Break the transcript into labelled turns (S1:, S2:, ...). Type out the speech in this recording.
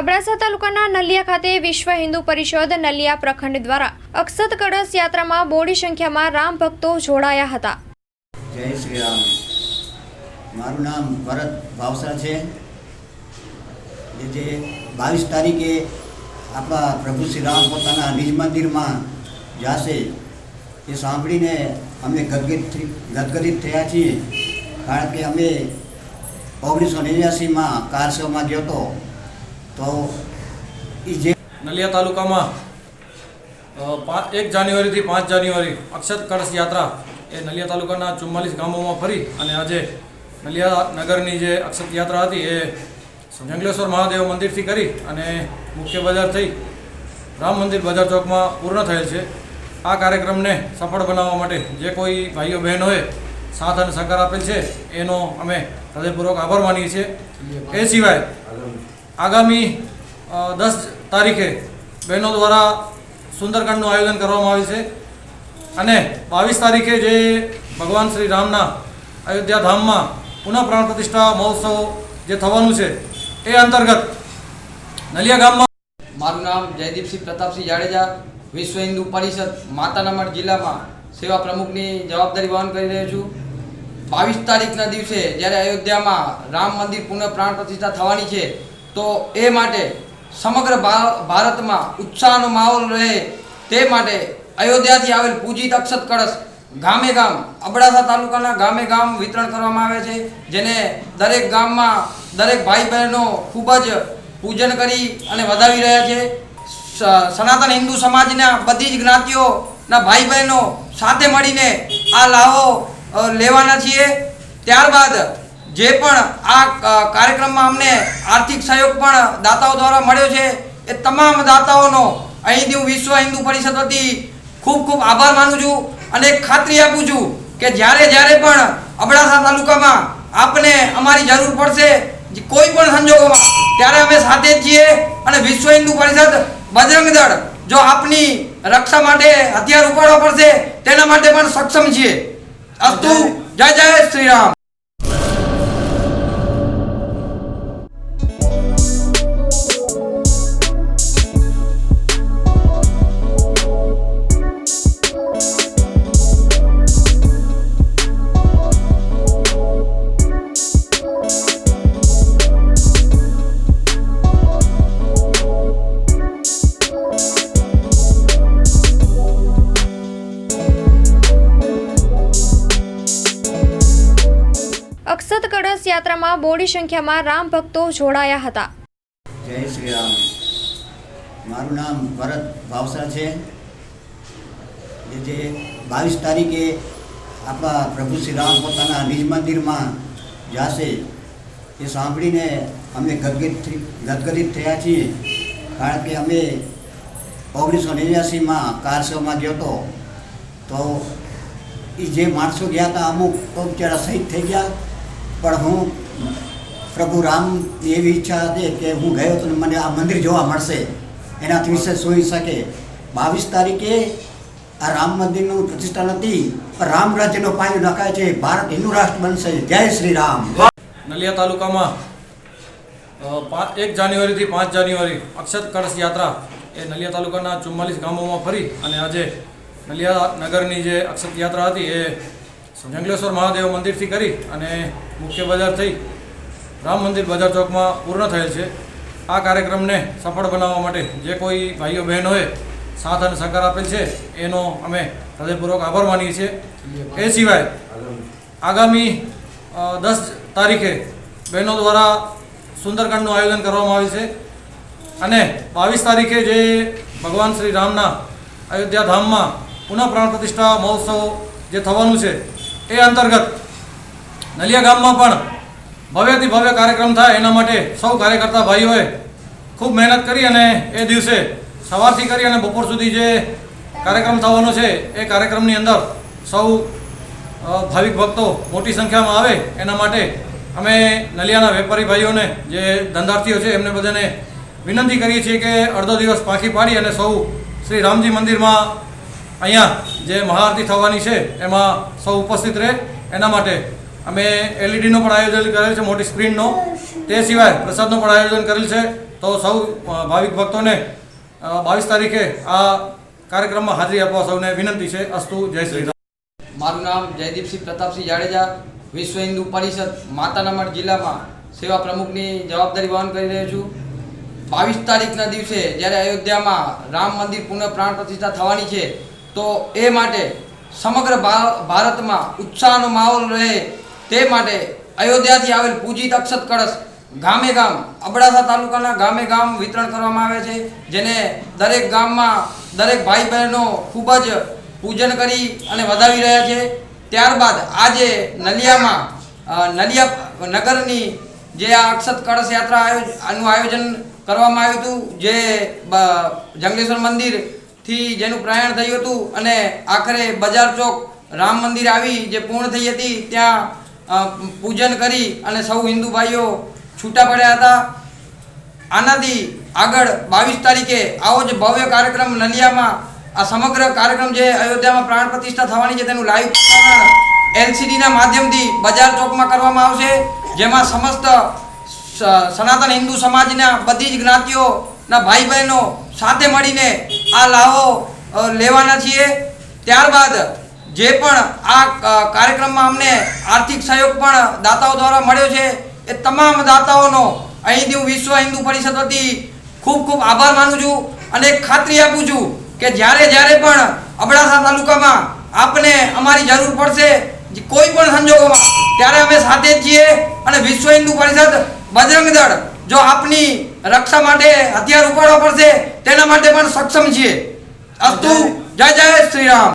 S1: અબડાસા તાલુકાના નલિયા ખાતે વિશ્વ હિન્દુ પરિષદ નલિયા પ્રખંડ દ્વારા અક્ષત કળશ યાત્રામાં બોડી સંખ્યામાં રામ ભક્તો જોડાયા હતા.
S2: જય શ્રી રામ. મારું નામ ભરત ભાવસા છે. જે બાવીસ તારીખે આપણા પ્રભુ શ્રી રામ પોતાના નિજ મંદિરમાં જશે, એ સાંભળીને અમે ગદગદિત ગદગદિત થયા છીએ. કારણ કે અમે ઓગણીસો નેવ્યાસીમાં કારસોમાં ગયો હતો. તો જે
S3: નલિયા તાલુકામાં એક જાન્યુઆરીથી પાંચ જાન્યુઆરી અક્ષત કળશ યાત્રા એ નલિયા તાલુકાના ચુમ્માલીસ ગામોમાં ફરી અને આજે નલિયા નગરની જે અક્ષત યાત્રા હતી એ જંગલેશ્વર મહાદેવ મંદિરથી કરી અને મુખ્ય બજાર થઈ રામ મંદિર બજાર ચોકમાં પૂર્ણ થયેલ છે. આ કાર્યક્રમને સફળ બનાવવા માટે જે કોઈ ભાઈઓ બહેનોએ સાથ અને સહકાર આપેલ છે, એનો અમે હૃદયપૂર્વક આભાર માનીએ છીએ. એ સિવાય આગામી દસ તારીખે બહેનો દ્વારા સુંદરકાંડનું આયોજન કરવામાં આવ્યું છે. અને બાવીસ તારીખે જે ભગવાન શ્રી રામના અયોધ્યા ધામમાં પુનઃ પ્રાણ પ્રતિષ્ઠા મહોત્સવ જે થવાનું છે, એ અંતર્ગત નલિયા ગામમાં
S4: મારું નામ જયદીપસિંહ પ્રતાપસિંહ જાડેજા, વિશ્વ હિન્દુ પરિષદ, માતાનામઢ જિલ્લામાં સેવા પ્રમુખની જવાબદારી વહન કરી રહ્યો છું. બાવીસ તારીખના દિવસે જ્યારે અયોધ્યામાં રામ મંદિર પુનઃ પ્રાણ પ્રતિષ્ઠા થવાની છે તો એ માટે સમગ્ર ભારતમાં ઉત્સાહનો માહોલ રહે તે માટે અયોધ્યાથી આવેલ પૂજિત અક્ષત કળશ ગામે ગામ, અબડાસા તાલુકાના ગામે ગામ વિતરણ કરવામાં આવે છે, જેને દરેક ગામમાં દરેક ભાઈ બહેનો ખૂબ જ પૂજન કરી અને વધાવી રહ્યા છે. સનાતન હિન્દુ સમાજના બધી જ જ્ઞાતિઓના ભાઈ બહેનો સાથે મળીને આ લાવો લેવાના છીએ. ત્યારબાદ જે પણ આ કાર્યક્રમમાં અમને આર્થિક સહયોગ પણ દાતાઓ દ્વારા મળ્યો છે, એ તમામ દાતાઓનો અહીંથી હું વિશ્વ હિન્દુ પરિષદ વતી ખૂબ ખૂબ આભાર માનું છું અને ખાતરી આપું છું કે જ્યારે જ્યારે પણ અબડાસા તાલુકામાં આપને અમારી જરૂર પડશે કોઈ પણ સંજોગોમાં, ત્યારે અમે સાથે જ છીએ અને વિશ્વ હિન્દુ પરિષદ બજરંગ દળ જો આપની રક્ષા માટે હથિયાર ઉપાડવા પડશે, તેના માટે પણ સક્ષમ છીએ. અસ્તુ, જય જય શ્રી રામ.
S1: કળશ યાત્રામાં બોડી સંખ્યામાં રામ ભક્તો જોડાયા હતા.
S2: જય શ્રી રામ. મારું નામ ભરત ભાવસા છે. જે બાવીસ તારીખે આપણા પ્રભુ શ્રી રામ પોતાના નિજ મંદિરમાં જાશે. એ સાંભળીને અમે ગદગદ ગદગદિત થયા છીએ. કારણ કે અમે ઓગણીસો નેવ્યાસીમાં કારશોમાં ગયો હતો. તો એ જે માણસો ગયા હતા, અમુક બિચારા શહીદ થઈ ગયા. પણ હું પ્રભુ રામની એવી ઈચ્છા હતી કે હું ગયો તો મને આ મંદિર જોવા મળશે. એનાથી વિશે સોઈ શકે. બાવીસ તારીખે આ રામ મંદિરનું પ્રતિષ્ઠા નથી રામ રાજ્યનો પાયો નખાય છે. ભારત હિન્દુ રાષ્ટ્ર બનશે. જય શ્રી રામ.
S3: નલિયા તાલુકામાં એક જાન્યુઆરીથી પાંચ જાન્યુઆરી અક્ષત કળશ યાત્રા એ નલિયા તાલુકાના ચુમ્માલીસ ગામોમાં ફરી અને આજે નલિયા નગરની જે અક્ષત યાત્રા હતી એ જંગલેશ્વર મહાદેવ મંદિરથી કરી અને મુખ્ય બજાર થઈ રામ મંદિર બજાર ચોકમાં પૂર્ણ થયેલ છે. આ કાર્યક્રમને સફળ બનાવવા માટે જે કોઈ ભાઈઓ બહેનોએ સાથ અને સહકાર આપેલ છે, એનો અમે હૃદયપૂર્વક આભાર માનીએ છીએ. એ સિવાય આગામી દસ તારીખે બહેનો દ્વારા સુંદરકાંડનું આયોજન કરવામાં આવ્યું છે. અને બાવીસ તારીખે જે ભગવાન શ્રી રામના અયોધ્યા ધામમાં પુનઃ પ્રાણ પ્રતિષ્ઠા મહોત્સવ જે થવાનું છે એ અંતર્ગત નલિયા ગામમાં પણ ભવ્યથી ભવ્ય કાર્યક્રમ થાય એના માટે સૌ કાર્યકર્તા ભાઈઓએ ખૂબ મહેનત કરી અને એ દિવસે સવારથી કરી અને બપોર સુધી જે કાર્યક્રમ થવાનો છે, એ કાર્યક્રમની અંદર સૌ ભાવિક ભક્તો મોટી સંખ્યામાં આવે એના માટે અમે નલિયાના વેપારી ભાઈઓને જે ધંધાર્થીઓ છે, એમને બધાને વિનંતી કરીએ છીએ કે અડધો દિવસ પાંખી પાડી અને સૌ શ્રી રામજી મંદિરમાં અહીંયા જે મહાઆરતી થવાની છે, એમાં સૌ ઉપસ્થિત રહે. એના માટે અમે એલઈડીનો પણ આયોજન કરેલ છે, મોટી સ્ક્રીનનો. તે સિવાય પ્રસાદનું પણ આયોજન કરેલ છે. તો સૌ ભાવિક ભક્તોને બાવીસ તારીખે આ કાર્યક્રમમાં હાજરી આપવા સૌને વિનંતી છે. અસ્તુ, જય શ્રી રામ.
S4: મારું નામ જયદીપસિંહ પ્રતાપસિંહ જાડેજા, વિશ્વ હિન્દુ પરિષદ માતાના મઢ જિલ્લામાં સેવા પ્રમુખની જવાબદારી વહન કરી રહ્યો છું. બાવીસ તારીખના દિવસે જ્યારે અયોધ્યામાં રામ મંદિર પુનઃ પ્રાણ પ્રતિષ્ઠા થવાની છે તો એ માટે સમગ્ર ભારતમાં ઉત્સાહનો માહોલ રહે તે માટે અયોધ્યાથી આવેલ પૂજિત અક્ષત કળશ ગામે ગામ, અબડાસા તાલુકાના ગામે ગામ વિતરણ કરવામાં આવે છે, જેને દરેક ગામમાં દરેક ભાઈ બહેનો ખૂબ જ પૂજન કરી અને વધાવી રહ્યા છે. ત્યારબાદ આજે નલિયામાં નલિયા નગરની જે આ અક્ષત કળશ યાત્રા આયોજ આનું આયોજન કરવામાં આવ્યું હતું, જે જંગલેશ્વર મંદિરથી જેનું પ્રયાણ થયું હતું અને આખરે બજાર ચોક રામ મંદિર આવી જે પૂર્ણ થઈ હતી, ત્યાં પૂજન કરી અને સૌ હિન્દુ ભાઈઓ છૂટા પડ્યા હતા. આનાથી આગળ બાવીસ તારીખે આવો જ ભવ્ય કાર્યક્રમ નલિયામાં, આ સમગ્ર કાર્યક્રમ જે અયોધ્યામાં પ્રાણ પ્રતિષ્ઠા થવાની છે તેનું લાઈવ એલસીડીના માધ્યમથી બજાર ચોકમાં કરવામાં આવશે, જેમાં સમસ્ત સનાતન હિન્દુ સમાજના બધી જ જ્ઞાતિઓના ભાઈ બહેનો સાથે મળીને આ લાવો લેવાના છીએ. ત્યારબાદ જે પણ આ કાર્યક્રમમાં અમને આર્થિક સહયોગ પણ દાતાઓ દ્વારા મળ્યો છે, એ તમામ દાતાઓનો અહીંથી હું વિશ્વ હિન્દુ પરિષદ વતી ખૂબ ખૂબ આભાર માનું છું અને ખાતરી આપું છું કે જ્યારે જ્યારે પણ અબડાસા તાલુકામાં આપને અમારી જરૂર પડશે, કોઈ પણ સંજોગોમાં, ત્યારે અમે સાથે જ છીએ અને વિશ્વ હિન્દુ પરિષદ બજરંગ દળ જો આપની રક્ષા માટે હથિયાર ઉપાડવા પડશે, તેના માટે પણ સક્ષમ છીએ. અસ્તુ, જય જય શ્રી રામ.